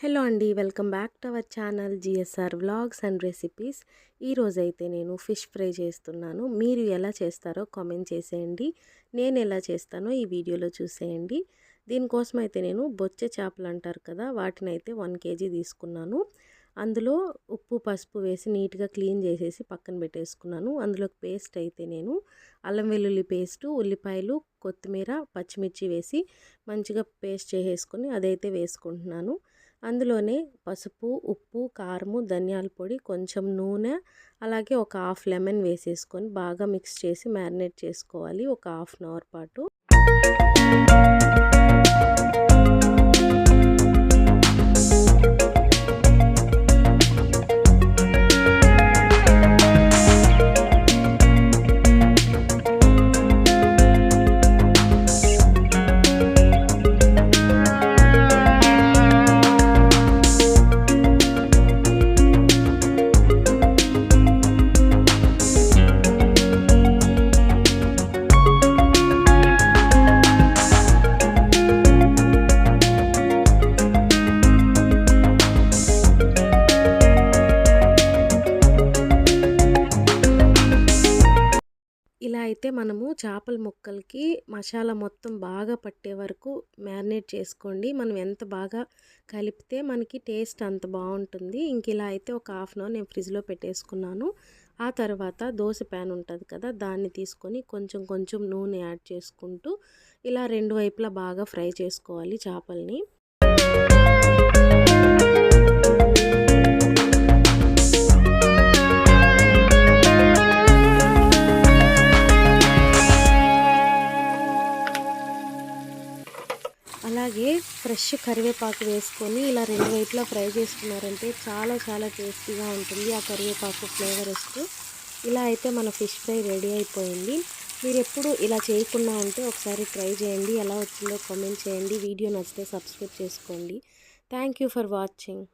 Hello అండి welcome back to our channel GSR vlogs and recipes. ఈరోజైతే నేను fish fry చేస్తున్నాను. మీరు ఎలా చేస్తారో కామెంట్ చేసేయండి. నేను ఎలా చేస్తానో ఈ వీడియోలో చూసేయండి. దీనికోసం అయితే నేను బొచ్చే చేపలు అంటారు కదా వాటిని అయితే వన్ కేజీ తీసుకున్నాను. అందులో ఉప్పు పసుపు వేసి నీట్గా క్లీన్ చేసేసి పక్కన పెట్టేసుకున్నాను. అందులోకి పేస్ట్ అయితే నేను అల్లం వెల్లుల్లి పేస్టు ఉల్లిపాయలు కొత్తిమీర పచ్చిమిర్చి వేసి మంచిగా పేస్ట్ చేసేసుకొని అదైతే వేసుకుంటున్నాను. అందులోనే పసుపు ఉప్పు కారము ధనియాల పొడి కొంచెం నూనె అలాగే ఒక హాఫ్ లెమన్ వేసేసుకొని బాగా మిక్స్ చేసి మ్యారినేట్ చేసుకోవాలి ఒక హాఫ్ అన్ అవర్ పాటు. ఇలా అయితే మనము చేపల ముక్కలకి మసాలా మొత్తం బాగా పట్టే వరకు మ్యారినేట్ చేసుకోండి. మనం ఎంత బాగా కలిపితే మనకి టేస్ట్ అంత బాగుంటుంది. ఇంక ఇలా అయితే ఒక హాఫ్ అన్ అవర్ నేను ఫ్రిడ్జ్లో పెట్టేసుకున్నాను. ఆ తర్వాత దోశ ప్యాన్ ఉంటుంది కదా దాన్ని తీసుకొని కొంచెం కొంచెం నూనె యాడ్ చేసుకుంటూ ఇలా రెండు వైపులా బాగా ఫ్రై చేసుకోవాలి చేపల్ని. అలాగే ఫ్రెష్ కరివేపాకు వేసుకొని ఇలా రెండు వైపులా ఫ్రై చేసుకున్నారంటే చాలా చాలా టేస్టీగా ఉంటుంది ఆ కరివేపాకు ఫ్లేవర్ వస్తూ. ఇలా అయితే మన ఫిష్ ఫ్రై రెడీ అయిపోయింది. మీరు ఎప్పుడు ఇలా చేయకుండా ఉంటే ఒకసారి ట్రై చేయండి. ఎలా వచ్చిందో కామెంట్ చేయండి. వీడియో నచ్చితే సబ్స్క్రైబ్ చేసుకోండి. Thank for watching.